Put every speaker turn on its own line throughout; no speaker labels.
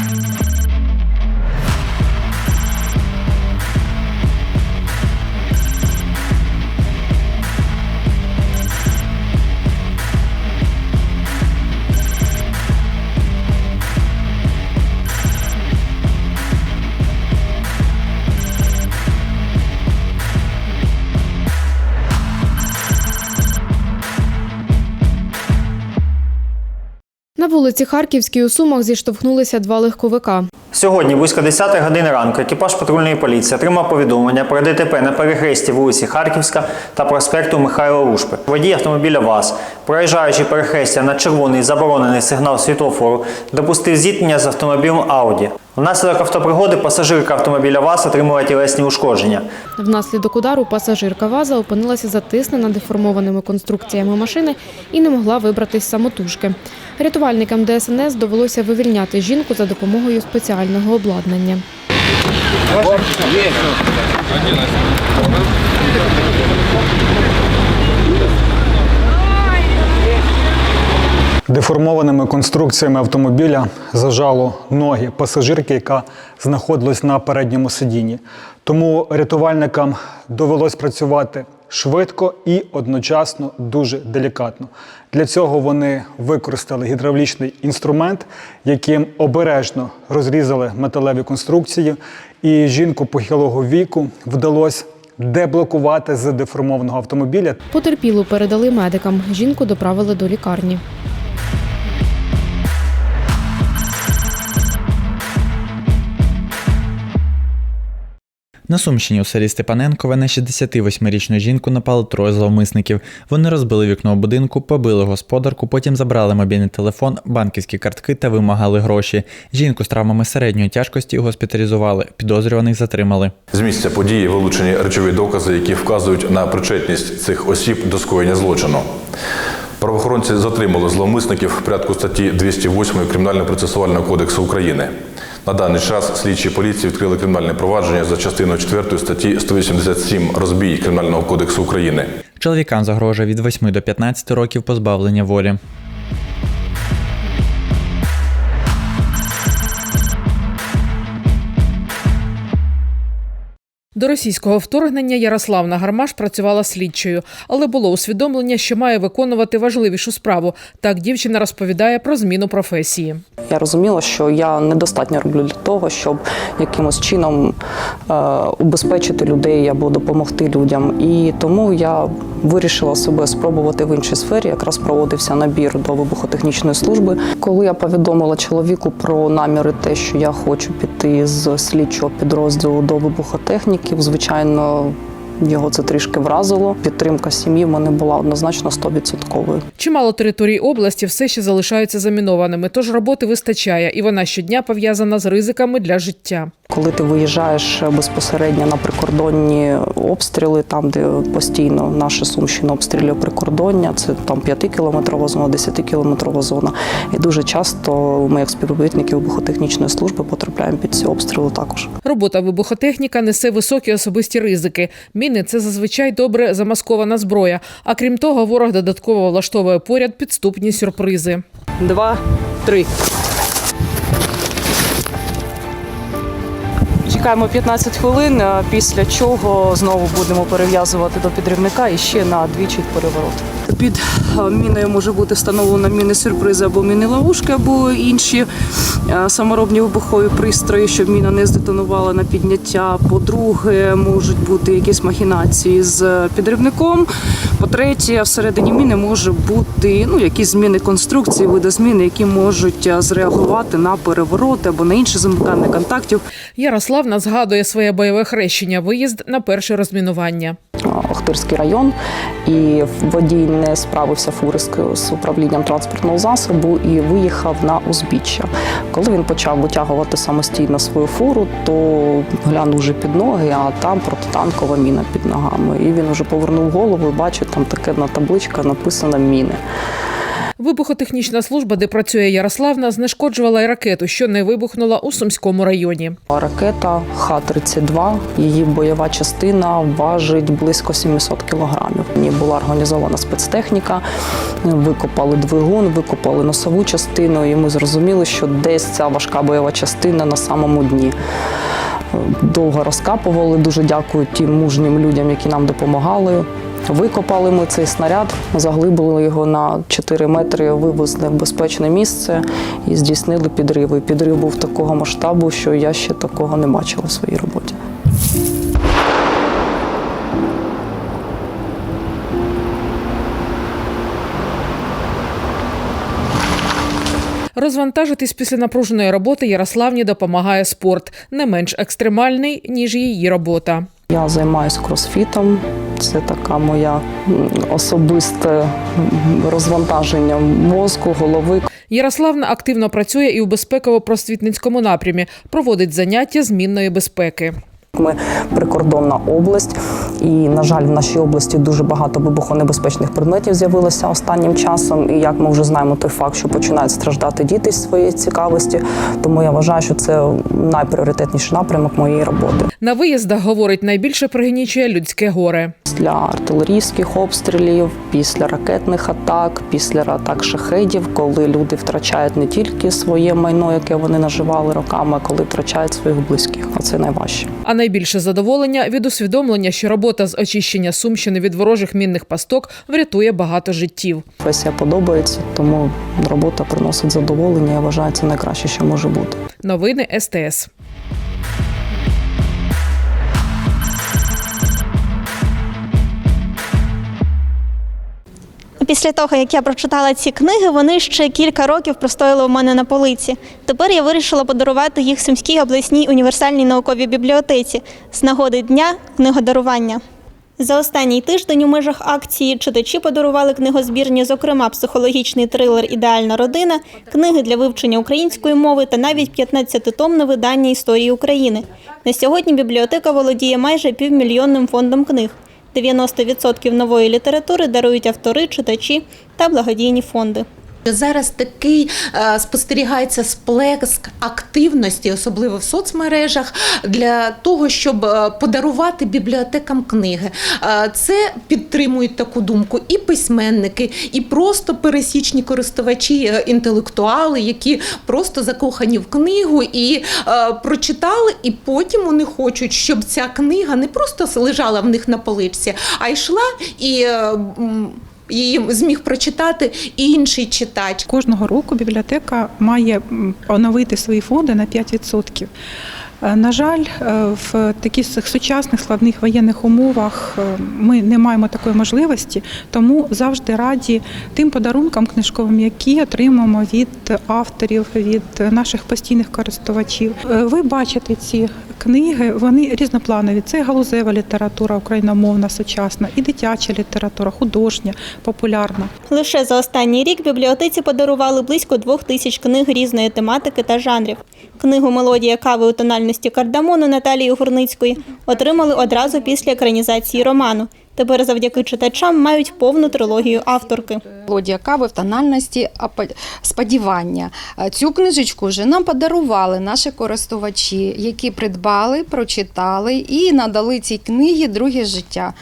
На вулиці Харківській у Сумах зіштовхнулися два легковика.
Сьогодні, близько 10 години ранку, екіпаж патрульної поліції отримав повідомлення про ДТП на перехресті вулиці Харківська та проспекту Михайла Рушпи. Водій автомобіля ВАЗ, проїжджаючи перехрестя на червоний заборонений сигнал світлофору, допустив зіткнення з автомобілем Ауді. Внаслідок автопригоди пасажирка автомобіля ВАЗ отримала тілесні ушкодження.
Внаслідок удару пасажирка ВАЗа опинилася затиснена деформованими конструкціями машини і не могла вибратись самотужки. Рятувальникам ДСНС довелося вивільняти жінку за допомогою спеціального обладнання.
Деформованими конструкціями автомобіля зажало ноги пасажирки, яка знаходилась на передньому сидінні. Тому рятувальникам довелось працювати швидко і одночасно дуже делікатно. Для цього вони використали гідравлічний інструмент, яким обережно розрізали металеві конструкції, і жінку похилого віку вдалося деблокувати з деформованого автомобіля
Потерпілу передали медикам. Жінку доправили до лікарні.
На Сумщині у селі Степаненкове на 68-річну жінку напали троє зловмисників. Вони розбили вікно будинку, побили господарку, потім забрали мобільний телефон, банківські картки та вимагали гроші. Жінку з травмами середньої тяжкості госпіталізували, підозрюваних затримали.
З місця події вилучені речові докази, які вказують на причетність цих осіб до скоєння злочину. Правоохоронці затримали зловмисників в порядку статті 208 Кримінально-процесуального кодексу України. На даний час слідчі поліції відкрили кримінальне провадження за частиною 4 статті 187 розбій Кримінального кодексу України.
Чоловікам загрожує від 8 до 15 років позбавлення волі.
До російського вторгнення Ярославна Гармаш працювала слідчою, але було усвідомлення, що має виконувати важливішу справу. Так дівчина розповідає про зміну професії.
Я розуміла, що я недостатньо роблю для того, щоб якимось чином е, убезпечити людей або допомогти людям. І тому я вирішила себе спробувати в іншій сфері. Якраз проводився набір до вибухотехнічної служби. Коли я повідомила чоловіку про наміри, те, що я хочу піти з слідчого підрозділу до вибухотехніків, звичайно. Його це трішки вразило. Підтримка сім'ї в мене була однозначно 100%.
Чимало територій області все ще залишаються замінованими, тож роботи вистачає, і вона щодня пов'язана з ризиками для життя.
Коли ти виїжджаєш безпосередньо на прикордонні обстріли, там де постійно наша Сумщина обстрілює прикордоння, це там 5-кілометрова зона, 10-кілометрова зона. І дуже часто ми, як співробітники вибухотехнічної служби, потрапляємо під ці обстріли також.
Робота вибухотехніка несе високі особисті ризики. Міни це зазвичай добре замаскована зброя. А крім того, ворог додатково влаштовує поряд підступні сюрпризи.
Два, три. Чекаємо 15 хвилин, після чого знову будемо перев'язувати до підривника і ще на двічі переворот. Під міною може бути встановлено міни сюрпризи або міни ловушки, або інші саморобні вибухові пристрої, щоб міна не здетонувала на підняття. По-друге, можуть бути якісь махінації з підривником. По-третє, всередині міни може бути ну, якісь зміни конструкції, видозміни, які можуть зреагувати на перевороти або на інші замикання контактів.
Ярославна згадує своє бойове хрещення, виїзд на перше розмінування.
Охтирський район, і водій не справився фури з управлінням транспортного засобу і виїхав на узбіччя. Коли він почав витягувати самостійно свою фуру, то глянув вже під ноги, а там протитанкова міна під ногами. І він вже повернув голову і бачить, там таке на табличка написано міни.
Вибухотехнічна служба, де працює Ярославна, знешкоджувала й ракету, що не вибухнула у Сумському районі.
Ракета Х-32, її бойова частина важить близько 700 кілограмів. В ній була організована спецтехніка, викопали двигун, викопали носову частину, і ми зрозуміли, що десь ця важка бойова частина на самому дні. Довго розкапували. Дуже дякую тим мужнім людям, які нам допомагали. Викопали ми цей снаряд, заглибили його на 4 метри, вивезли в безпечне місце і здійснили підрив. І підрив був такого масштабу, що я ще такого не бачила в своїй роботі.
Розвантажитись після напруженої роботи Ярославні допомагає спорт, не менш екстремальний ніж її робота.
Я займаюся кросфітом. Це така моя особисте розвантаження мозку, голови.
Ярославна активно працює і у безпеково-просвітницькому напрямі, проводить заняття змінної безпеки.
Ми прикордонна область, і на жаль, в нашій області дуже багато вибухонебезпечних предметів з'явилося останнім часом. І як ми вже знаємо, той факт, що починають страждати діти з своєї цікавості. Тому я вважаю, що це найпріоритетніший напрямок моєї роботи.
На виїздах говорить найбільше пригнічує людське горе.
Після артилерійських обстрілів, після ракетних атак, після атак шахедів, коли люди втрачають не тільки своє майно, яке вони наживали роками, а коли втрачають своїх близьких. Оце найважче.
А найбільше задоволення від усвідомлення, що робота з очищення Сумщини від ворожих мінних пасток врятує багато життів.
Професія подобається, тому робота приносить задоволення. Я вважаю, це найкраще, що може бути.
Новини СТС.
Після того, як я прочитала ці книги, вони ще кілька років простояли у мене на полиці. Тепер я вирішила подарувати їх Сумській обласній універсальній науковій бібліотеці з нагоди дня книгодарування. За останній тиждень у межах акції читачі подарували книгозбірні, зокрема, психологічний трилер Ідеальна родина, книги для вивчення української мови та навіть 15-томне видання історії України. На сьогодні бібліотека володіє майже півмільйонним фондом книг. 90% нової літератури дарують автори, читачі та благодійні фонди.
Зараз такий е, спостерігається сплеск активності, особливо в соцмережах, для того, щоб е, подарувати бібліотекам книги. Е, Це підтримують таку думку і письменники, і просто пересічні користувачі, інтелектуали, які просто закохані в книгу і прочитали, і потім вони хочуть, щоб ця книга не просто лежала в них на поличці, а йшла і. Її зміг прочитати інший читач.
Кожного року бібліотека має оновити свої фонди на 5%. Е, На жаль, е, в таких сучасних складних воєнних умовах е, ми не маємо такої можливості, тому завжди раді тим подарункам книжковим, які отримуємо від авторів, від наших постійних користувачів. Ви бачите ці книги, вони різнопланові. Це галузева література, україномовна, сучасна, і дитяча література, художня, популярна.
Лише за останній рік бібліотеці подарували близько двох тисяч книг різної тематики та жанрів. Книгу Мелодія кави у тональності кардамону Наталії Гурницької отримали одразу після екранізації роману. Тепер завдяки читачам мають повну трилогію авторки.
Мелодія кави в тональності сподівання. Цю книжечку вже нам подарували наші користувачі, які придбали, прочитали і надали цій книгі друге життя.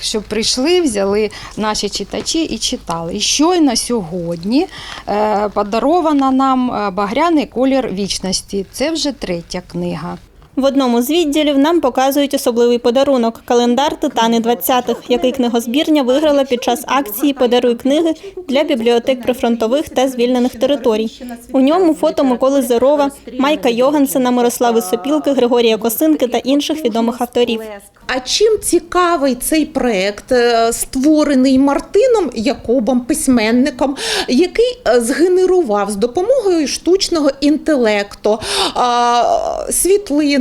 Щоб прийшли, взяли наші читачі і читали. І щойно сьогодні е, подарована нам е, багряний колір вічності. Це вже третя книга.
В одному з відділів нам показують особливий подарунок календар Титани 20-х, який книгозбірня виграла під час акції Подаруй книги для бібліотек прифронтових та звільнених територій. У ньому фото Миколи Зерова, Майка Йогансена, Мирослави Сопілки, Григорія Косинки та інших відомих авторів.
А чим цікавий цей проект, е, створений Мартином Якобом, письменником, який е, згенерував з допомогою штучного інтелекту а,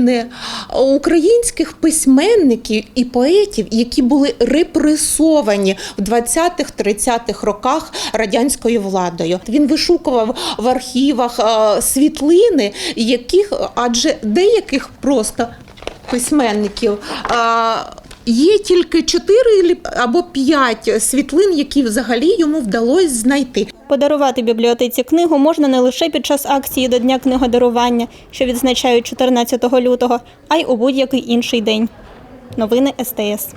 світлини українських письменників і поетів, які були репресовані в 20-30-х роках радянською владою. Він вишукував в архівах е, світлини, яких, адже деяких просто письменників а, Є тільки 4 або 5 світлин, які взагалі йому вдалося знайти.
Подарувати бібліотеці книгу можна не лише під час акції до Дня книгодарування, що відзначають 14 лютого, а й у будь-який інший день. Новини СТС.